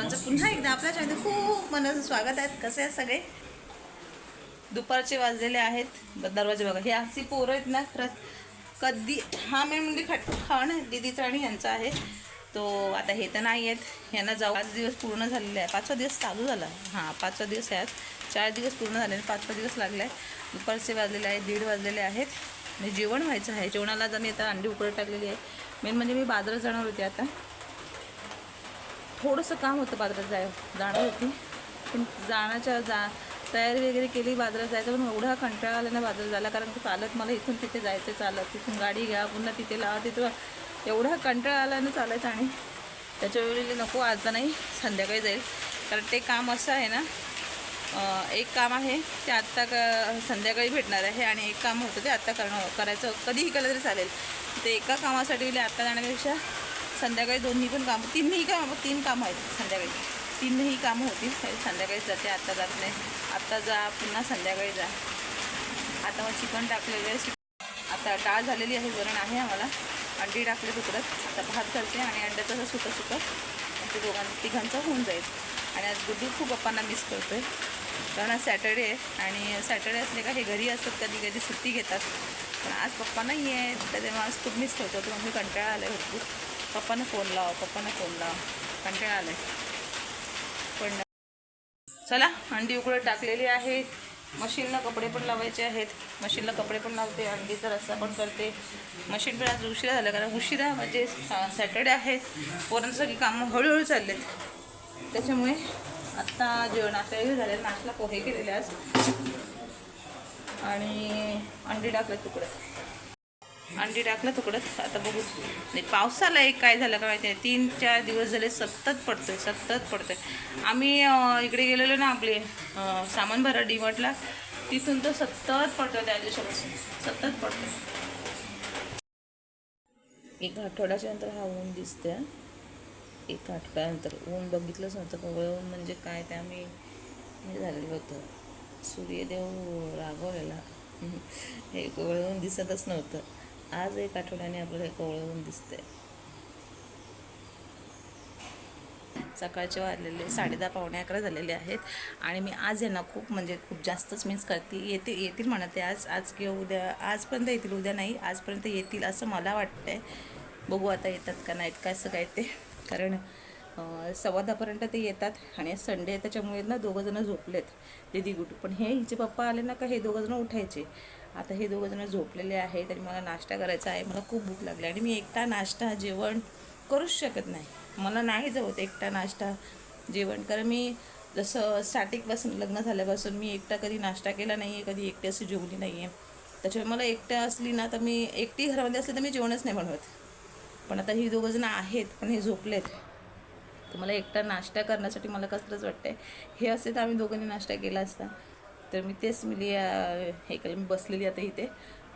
सर्वांचं पुन्हा एकदा आपल्या चॅनल खूप मनाचं स्वागत आहे. कसे आहेत सगळे? दुपारचे वाजलेले आहेत. दरवाजे बघा. हे अशी पोरं आहेत ना खरंच. कधी हा मेन म्हणजे खट खावण दिदीचा आणि यांचा आहे. तो आता हे तर नाही आहेत. यांना जाऊ पाच दिवस पूर्ण झालेले आहे. पाचवा दिवस चालू झाला. हां पाचवा दिवस आहे आज. चार दिवस पूर्ण झाले पाचवा दिवस लागला आहे दुपारचे वाजलेले आहेत. दीड वाजलेले आहेत. आणि जेवण व्हायचं आहे. जेवणाला आज मी आता अंडी उकळ टाकलेली आहे. मेन म्हणजे मी बाजारात जाणार होते आता. थोडंसं काम होतं बाजारात जाय जाणार होती. पण जाण्याच्या जा तयारी वगैरे केली बाजारात जायचं पण एवढा कंटाळा आला ना बाजारात जायला कारण की चालत मला इथून तिथे जायचं चालत. तिथून गाडी घ्या पुन्हा तिथे लावा तिथं एवढा कंटाळा आला ना चालायचं आणि त्याच्यावेळी नको आता नाही संध्याकाळी जाईल. कारण ते काम असं आहे ना एक काम आहे ते आत्ता क संध्याकाळी भेटणार आहे आणि एक काम होतं ते आत्ता करणं करायचं कधीही केलं तरी चालेल. ते एका कामासाठी आत्ता जाण्यापेक्षा संध्याकाळी दोन्ही पण कामं तिन्ही काम तीन कामं आहेत संध्याकाळी. तीनही कामं होतील संध्याकाळीच जाते आत्ता जात नाही. आत्ता जा पुन्हा संध्याकाळी जा. आता मग चिकन टाकलेलं आहे आता डाळ झालेली आहे वरण आहे आम्हाला. अंडी टाकले तुकडत आता भात करते आणि अंड्याचं असं सुकं सुकं. ते दोघां तिघांचं होऊन जाईल. आणि आज गुड्डू खूप पप्पांना मिस करतोय. कारण आज सॅटर्डे आहे आणि सॅटर्डे असले का हे घरी असतात कधी कधी सुट्टी घेतात. पण आज पप्पा नाही आहे त्याच्यामुळे आज खूप मिस करतो तर मम्मी कंटाळा आला आहे भरपूर. पप्पानं फोन लाव पप्पानं फोन लाव. कंटाळा आलाय. आहे पण चला अंडी उकळत टाकलेली आहे मशीनला कपडे पण लावायचे आहेत. मशीनला कपडे पण लावते अंडीचा रस्सा पण करते. मशीन पण आज उशिरा झालं कारण उशिरा म्हणजे सॅटर्डे आहे. पोरांचं सगळी कामं हळूहळू चालले त्याच्यामुळे आत्ता जेवण नाश्ता वगैरे नाश्ता पोहे केलेले आज. आणि अंडी टाकले तुकडे. अंडी टाकलं तुकडत आता बघू. नाही पावसाला एक काय झालं का माहिती आहे? तीन चार दिवस झाले सतत पडतोय सतत पडतोय. आम्ही इकडे गेलेलो ना आपले सामान भरा डीमार्टला तिथून तर सतत पडतोय त्या दिवसापासून. सतत पडतोय. एक आठवड्याच्या नंतर हा ऊन दिसतोय. एक आठवड्यानंतर ऊन बघितलंच नव्हतं कवळं ऊन म्हणजे काय ते आम्ही हे झालेलं होतं. सूर्यदेव रागवलेला. हे कवळ ऊन दिसतच नव्हतं. आज एक आठवड्याने आपल्याला हे कवळ ऊन दिसतंय सकाळचे वाजलेले साडेदहा पावणे अकरा झालेले आहेत आणि मी आज यांना खूप म्हणजे खूप जास्तच मिस करते. येते येतील म्हणते आज आज किंवा उद्या आजपर्यंत येतील उद्या नाही आजपर्यंत येतील असं मला वाटतंय. बघू आता येतात का नाहीत का असं काय ते. कारण सव्वा दहापर्यंत ते येतात आणि संडे त्याच्यामुळे ना दोघंजणं झोपलेत. दिदी गुटू पण हे हिचे पप्पा आले ना का हे दोघंजणं उठायचे. आता हे दोघंजणं झोपलेले आहेत तरी मला नाश्ता करायचा आहे. मला खूप भूक लागली आणि मी एकटा नाश्ता जेवण करूच शकत नाही. मला नाही जमत एकटा नाश्ता जेवण. कारण मी जसं स्टार्टिंगपासून लग्न झाल्यापासून मी एकटा कधी नाश्ता केला नाही आहे कधी एकटी अशी जेवली नाही आहे त्याच्यामुळे मला एकटं असली ना तर मी एकटी घरामध्ये असली तर मी जेवणच नाही बनवत. पण आता ही दोघंजणं आहेत पण हे झोपलेत. तर मला एकटा नाश्ता करण्यासाठी मला कसलंच वाटतंय हे असते तर आम्ही दोघांनी नाश्ता केला असता. तर मी तेच मिली हे केलं मी बसलेली आता इथे.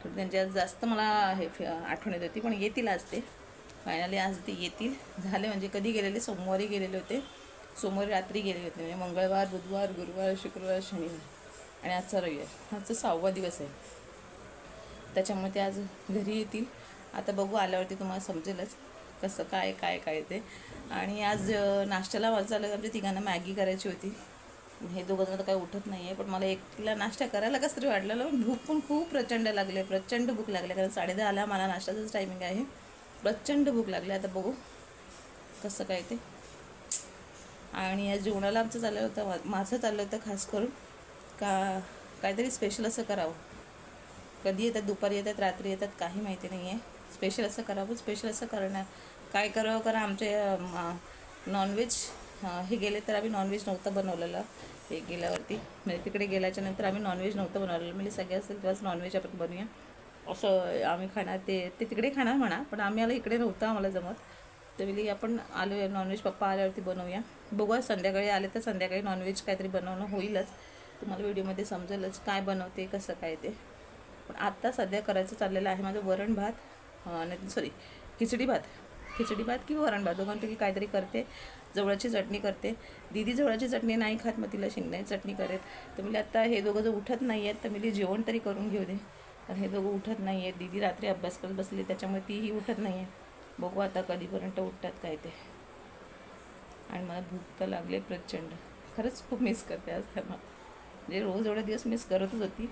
तर त्यांच्या जास्त मला हे आठवण येत होती पण येतील आज ते. फायनली आज ते येतील. झाले म्हणजे कधी गेलेले? सोमवारी गेलेले होते. सोमवारी रात्री गेलेले होते. म्हणजे मंगळवार बुधवार गुरुवार शुक्रवार शनिवार. आणि आजचा रविवार. आजचा सहावा दिवस आहे. त्याच्यामुळे ते आज घरी येतील. आता बघू आल्यावरती तुम्हाला समजेलच कसं काय काय काय ते. आणि आज नाश्त्याला वाचायला आमच्या तिघांना मॅगी करायची होती. हे दोघं जण तर काही उठत नाही आहे पण मला एकला नाश्ता करायला कसं तरी वाटलेलं भूक पण खूप प्रचंड लागले प्रचंड भूक लागले कारण साडेदहा आला मला नाश्त्याचंच टायमिंग आहे. प्रचंड भूक लागली आता बघू कसं काय ते. आणि या जेवणाला आमचं चाललं होतं माझं चाललं होतं खास करून का काहीतरी स्पेशल असं करावं. कधी येतात दुपारी येतात रात्री येतात काही माहिती नाही आहे स्पेशल असं करावं स्पेशल असं करणार. काय करावं कारण आमचे नॉनव्हेज हे गेले तर आम्ही नॉनव्हेज नव्हतं बनवलेलं. हे गेल्यावरती. म्हणजे तिकडे गेल्याच्यानंतर आम्ही नॉनव्हेज नव्हतं बनवलेलं. म्हणजे सगळे असेल तेव्हाच नॉनव्हेज आपण बनवूया. असं आम्ही खाणार ते ते तिकडे खाणार म्हणा पण आम्ही आला इकडे नव्हतं आम्हाला जमत. तर मी आपण आलो आहे नॉनव्हेज पप्पा आल्यावरती बनवूया. बघूया संध्याकाळी आले तर संध्याकाळी नॉनव्हेज काहीतरी बनवणं होईलच. तुम्हाला व्हिडिओमध्ये समजेलच काय बनवते कसं काय ते. पण आत्ता सध्या करायचं चाललेलं आहे माझं वरण भात नाही सॉरी खिचडी भात. खिचडी भात किंवा वरण भात दोघांपैकी काहीतरी करते. जवळची चटणी करते. दीदी जवळची चटणी नाही खात मग तिला शेंगदाण्याची चटणी करेल. तर मी आता हे दोघं जर उठत नाही आहेत तर मी जेवण तरी करून घेऊ दे. कारण हे दोघं उठत नाही आहेत दीदी रात्री अभ्यास करत बसली त्याच्यामुळे तीही उठत नाही आहे बघू आता कधीपर्यंत उठतात काय ते. आणि मला भूक तर लागले प्रचंड. खरंच खूप मिस करते आज त्यांना. म्हणजे रोज एवढे दिवस मिस करतच होती.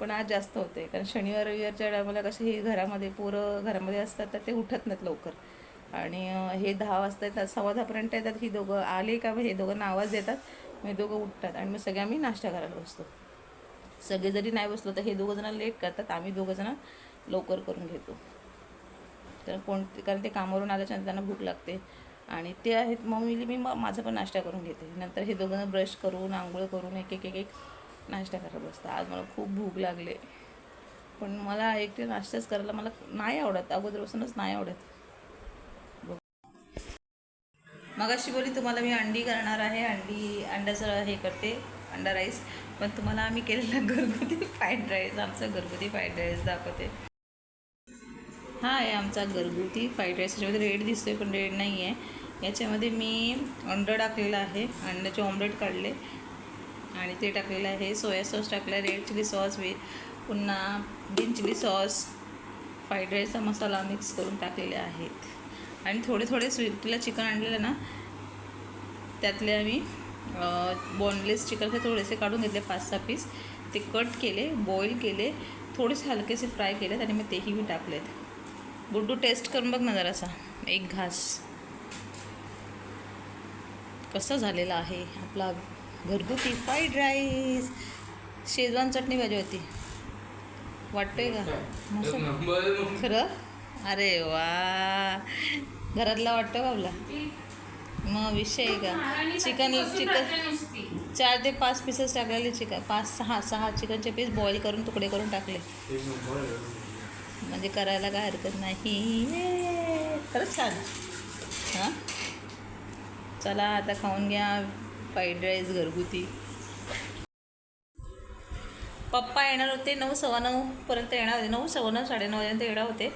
पण आज जास्त होते कारण शनिवार रविवारच्या टायमाला कसे हे घरामध्ये पोरं घरामध्ये असतात तर ते उठत नाहीत लवकर. आणि हे दहा वाजता येतात सव्वा दहापर्यंत येतात. ही दोघं आले का हे दोघांना आवाज देतात. मग हे दोघं उठतात आणि मग सगळे आम्ही नाश्ता करायला बसतो. सगळे जरी नाही बसलो तर हे दोघं जण लेट करतात. आम्ही दोघं जण लवकर करून घेतो. तर कोण कारण ते कामावरून आल्याच्यानंतर त्यांना भूक लागते. आणि ते आहेत मग मी मी मग माझा पण नाश्ता करून घेते. नंतर हे दोघं ब्रश करून आंघोळ करून एक एक एक एक नाश्ता करायला बसतं आज मला खूप भूक लागले. पण मला एकटे नाश्ताच करायला मला नाही आवडत. अगोदरपासूनच नाही आवडत. मग अशी बोली तुम्हाला मी अंडी करणार आहे अंडी अंड्याचं हे करते अंडा राईस पण तुम्हाला आम्ही केलेला घरगुती फ्राईड राईस आमचा घरगुती फ्राईड राईस दाखवते. हा आहे आमचा घरगुती फ्राईड राईस याच्यामध्ये रेड दिसतोय पण रेड नाही आहे याच्यामध्ये मी अंडं टाकलेलं आहे. अंड्याचे ऑमलेट काढले. आणि ते टाकलेलं आहे. सोया सॉस टाकला आहे रेड चिली सॉस वे पुन्हा ग्रीन चिली सॉस फ्राईड राईसचा मसाला मिक्स करून टाकलेले आहेत. आणि थोडे थोडे स्वीटला चिकन आणलेलं ना त्यातले आम्ही बोनलेस चिकन थोडेसे काढून घेतले पाच सहा पीस ते कट केले बॉईल केले थोडेसे हलकेसे फ्राय केलेत आणि मग तेही मी टाकलेत. गुड्डू टेस्ट करून बघ ना जरासा एक घास. कसं झालेला आहे आपला घरगुती फ्राईड राईस शेजवान चटणी पाहिजे होती. वाटतंय का? खरं? अरे वा. घरातला वाटतं बाबला मग विषय आहे का? चिकन चिकन चार ते पाच पीसेस टाकलेले चिकन. पाच सहा सहा चिकनचे पीस बॉईल करून तुकडे करून टाकले. म्हणजे करायला काय हरकत नाही. खरंच छान. हां? चला आता खाऊन घ्या. फ्राईड राईस घरगुती. पप्पा येणार होते. नऊ सव्वा नऊ पर्यंत येणार होते. नऊ सव्वा नऊ साडेनऊ पर्यंत येणार होते.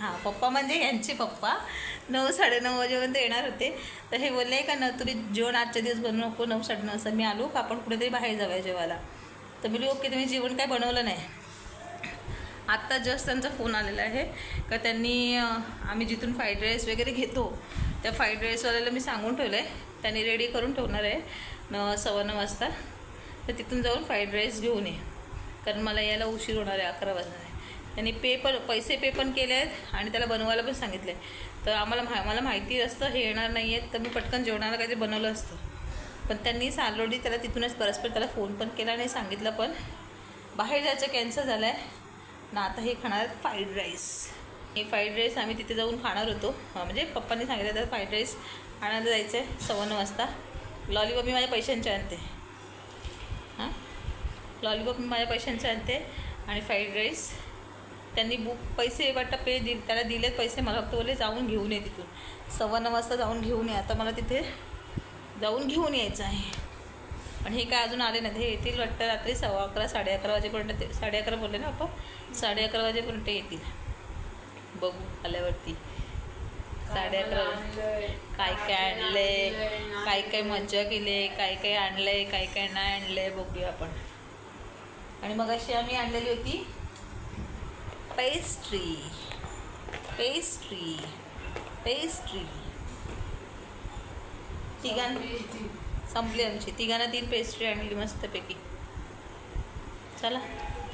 हां पप्पा म्हणजे यांचे पप्पा. नऊ साडेनऊ वाजेपर्यंत येणार होते. तर हे बोलले का न तुम्ही जेवण आजच्या दिवस बनवू नको नऊ साडेनऊ असं मी आलो का आपण कुठेतरी बाहेर जाऊया जेवायला. तर मी ओके तुम्ही जेवण काय बनवलं नाही. आत्ता जस्ट त्यांचा फोन आलेला आहे. का त्यांनी आम्ही जिथून फ्राईड राईस वगैरे घेतो त्या फ्राईड राईसवाल्याला मी सांगून ठेवलं आहे त्यांनी रेडी करून ठेवणार आहे न सव्वा नऊ वाजता. तर तिथून जाऊन फ्राईड राईस घेऊन ये. कारण मला यायला उशीर होणार आहे अकरा वाजणार आहे. त्यांनी पे पण पैसे पे पण केले आहेत आणि त्याला बनवायला पण सांगितले. तर आम्हाला मा मला माहिती असतं हे येणार नाही आहेत तर मी पटकन जेवणाला काहीतरी बनवलं असतं. पण त्यांनी सालोडी त्याला तिथूनच परस्पर त्याला फोन पण केला आणि सांगितलं पण बाहेर जायचं कॅन्सल झालं आहे ना आता हे खाणार आहेत फ्राईड राईस. हे फ्राईड राईस आम्ही तिथे जाऊन खाणार होतो. म्हणजे पप्पांनी सांगितलं तर फ्राईड राईस आणायला जायचं आहे सव्वा नऊ वाजता. लॉलीपॉप मी माझ्या पैशांचे आणते. हां? लॉलीपॉप मी माझ्या पैशांचे आणते आणि फ्राईड राईस त्यांनी बुक पैसे वाटतं पे दि त्याला दिलेत पैसे मला फक्त बोलले जाऊन घेऊन ये तिथून. सव्वा नऊ वाजता जाऊन घेऊन ये. आता मला तिथे जाऊन घेऊन यायचं आहे. पण हे काय अजून आले नाही हे येतील वाटतं रात्री सव्वा अकरा साडे अकरा वाजेपर्यंत ते साडे अकरा बोलले ना आपण साडे अकरा वाजेपर्यंत येतील. बघू आल्यावरती. साडे अकरा काय काय आणलंय? काय काय मज्जा केली? काय काय आणलंय? काय काय नाही आणलंय? बघूया आपण. आणि मग अशी आम्ही आणलेली होती पेस्ट्री पेस्ट्री पेस्ट्री तिघां संपली आमची. तिघांना तीन पेस्ट्री आणली मस्तपैकी. चला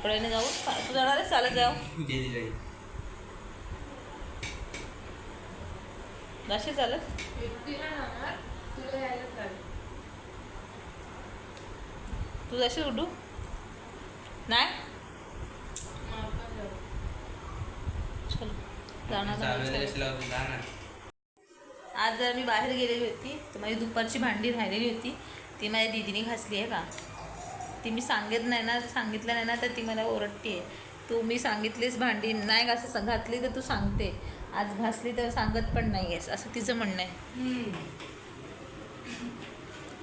थोड्याने जाऊ. तू जाणार आहे चालत जाऊ. जाशील चालत. तू जाशील उडू नाही चलो जाणार जाणार. आज जर मी बाहेर गेलेली होती तर माझी दुपारची भांडी राहिलेली होती. ती माझ्या दिदीने घासली आहे का ती मी सांगित नाही ना सांगितलं नाही ना तर ती मला ओरडते तू मी सांगितलीस भांडी नाही घास घातली तर तू सांगते. आज घासली तर सांगत पण नाही आहेस असं तिचं म्हणणं आहे.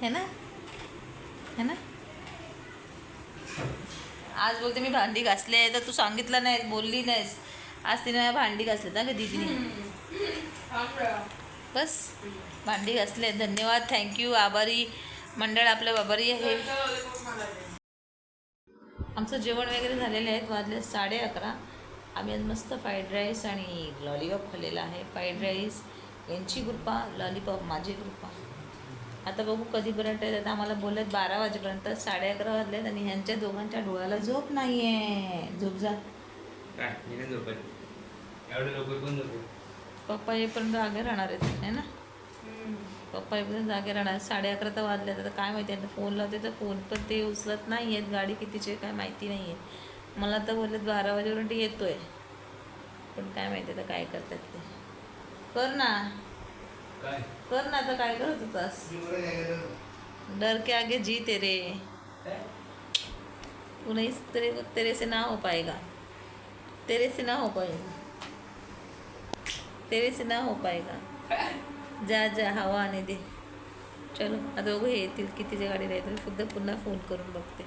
है ना? है ना? आज बोलते मी भांडी घासली आहे तर तू सांगितलं नाहीस बोलली नाहीस. आज तिने भांडी घासली ना ग दीदीने. बस भांडी घासले धन्यवाद थँक्यू आभारी. मंडळ आपलं आभारी आहे. आमचं जेवण वगैरे झालेलं आहे. वाजले साडे अकरा. आम्ही आज मस्त फ्राईड राईस आणि लॉलीपॉप खाल्लेला आहे. फ्राईड राईस यांची कृपा लॉलीपॉप माझी कृपा. आता बघू कधीपर्यंत येतात आम्हाला बोलत बारा वाजेपर्यंत. साडे अकरा वाजलेत आणि ह्यांच्या दोघांच्या डोळ्याला झोप नाही आहे झोप जा. काय? मी नाही झोपत एवढे लोक पण पप्पा येईपर्यंत जागे राहणार आहेत है ना? पप्पा येईपर्यंत जागे राहणार आहेत. साडे अकरा तर वाजले आता काय माहिती आता फोन लावते तर फोन पण ते उचलत नाही आहेत. गाडी कितीची आहे काय माहिती नाही आहे. मला तर बोलत बारा वाजेपर्यंत येतोय. पण काय माहिती आता काय करतात ते. कर ना. काय? कर ना आता काय करत होतास? डर के आगे जी तेरे तू नहीं तेरे तेरे से ना हो पाएगा तेरे से ना हो पाएगा। तेरे से ना हो पाएगा। जा जा हवा आने दे। चलो आता बघू हे येतील कितीच्या गाडीला येतील. सुद्धा पुन्हा फोन करून बघते.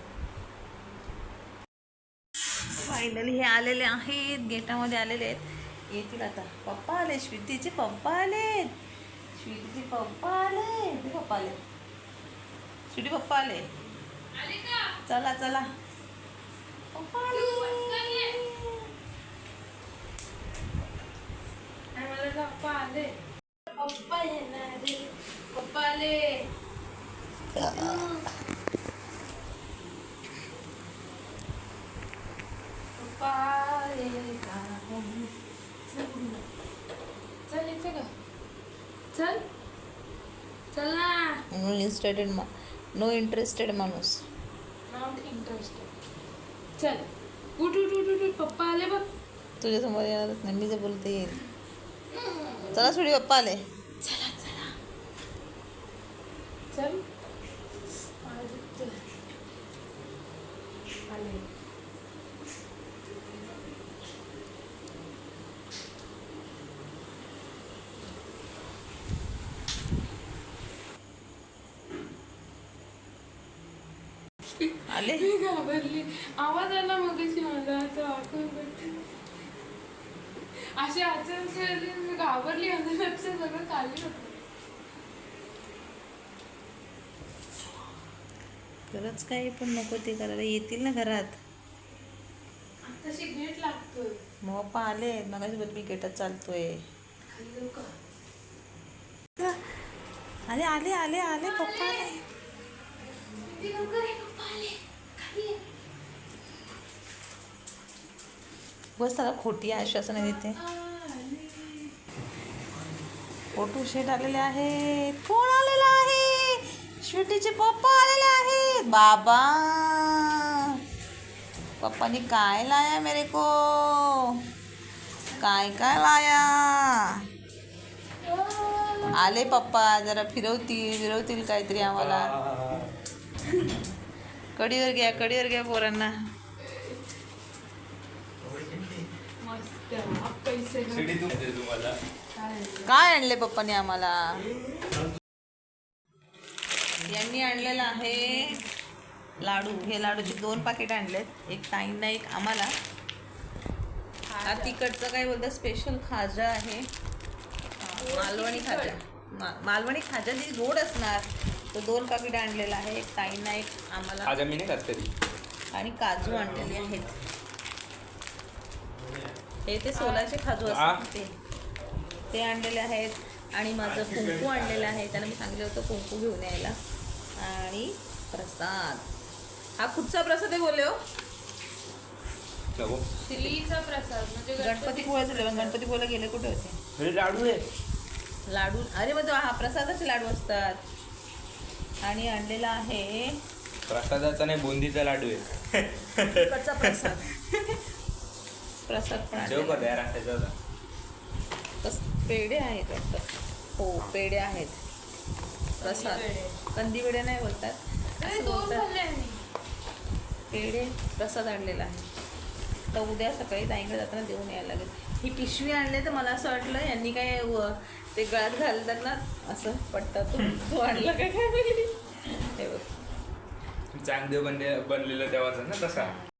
फायनली हे आलेले आहेत गेटामध्ये आलेले आहेत. येतील आता. पप्पा आले श्रुतीचे पप्पा आलेत. श्रुतीचे पप्पा आले पप्पा आले श्रुती पप्पा आले. चला चला. पप्पा आले. पप्पा येणार रे. पप्पा आले पप्पा आले का? चल इथे का चल चल ना नो इंटरेस्टेड नो इंटरेस्टेड माणूस नॉट इंटरेस्टेड चल उठ उठ उठ उठ. पप्पा आले बघ तुझ्यासमोर येणारच नाही मी जे बोलते येईल चला सुडी पप्पा आले. चला चला. चल. आदित्य. आले. घाबरली. आवाज आला मगाशी मला आता आठवण अशी अचानक मी घाबरली लक्ष सगळं खाली होतं. खरंच काही पण नको ते करायला. येतील ना घरात. गेट लागतोय. मग पप्पा आले मगाशी बोल मी गेटात चालतोय. खाली जाऊ का? अरे आले आले आले पप्पा आले. किती लवकर आहे पप्पा आले खाली ये. बस त्याला खोटी आश्वासनं देते. फोटो शेट आलेले आहेत कोण आलेला आहे? श्वेटीचे पप्पा आलेले आहेत बाबा। पप्पानी काय लाया मेरे को? काय काय लाया? आले पप्पा जरा फिरवतील फिरवतील काहीतरी आम्हाला। कडीवर घ्या कडीवर घ्या पोरांना मस्त हा, पैसे घाल. शिडी तू तुम्हाला काय? काय आणले पप्पाने आम्हाला? यांनी आणलेलं आहे लाडू. हे लाडूचे दोन पाकिट आणलेत. एक ताईंना एक आम्हाला. हा तिकडचं काय बोलतात? स्पेशल खाजा आहे. हा, मालवणी खाजा. मा- मालवणी खाजा जी गोड असणार तो दोन पाकिट आणलेला आहे. एक ताईंना एक आम्हाला. आणि काजू आणलेले आहेत. हे ते सोलाचे आ? असतात ते ते आणलेले आहेत आणि माझं कुंकू आणलेलं आहे. त्याला मी सांगितलं होतं कुंकू घेऊन यायला. आणि प्रसाद. हा कुठचा प्रसाद आहे बोलले हो. श्रीचा प्रसाद म्हणजे गणपती जेवण गणपती पोळ्याला गेले कुठे होते? हे लाडू आहे. लाडू? अरे मग तो हा प्रसादाचे लाडू असतात. आणि आणलेला आहे. प्रसादाचा नाही बुंदीचा लाडू आहे. प्रसाद. प्रसाद पण आणलेला. तस पेढे आहेत वाटतं. हो पेढे आहेत. प्रसाद. कंदी पेढे नाही बोलतात. पेढे प्रसाद आणलेला आहे. तर उद्या सकाळी ताईकडे जाताना देऊन यायला लागेल. ही पिशवी आणली तर मला असं वाटलं यांनी काय व- ते गळ्यात घालतात ना असं पट्टा तो तो आणला काय काय हे बघ. चांगदेव बनले बनलेलं तेव्हाच ना तसा?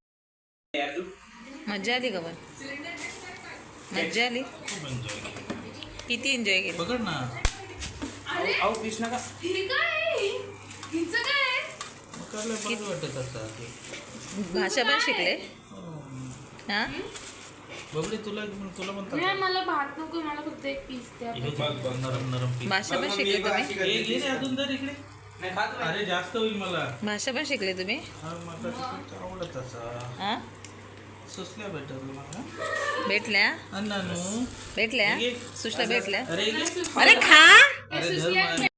मजा आली गवर मज्जा आली? किती एन्जॉय केलं? बघ ना. भाषा पण शिकले. हा? तुला तुला भाषा पण शिकले तुम्ही? भाषा पण शिकले तुम्ही? आवडत असा हा? भेटल्या भेटल्या? सुसल्या भेटल्या? अरे खा.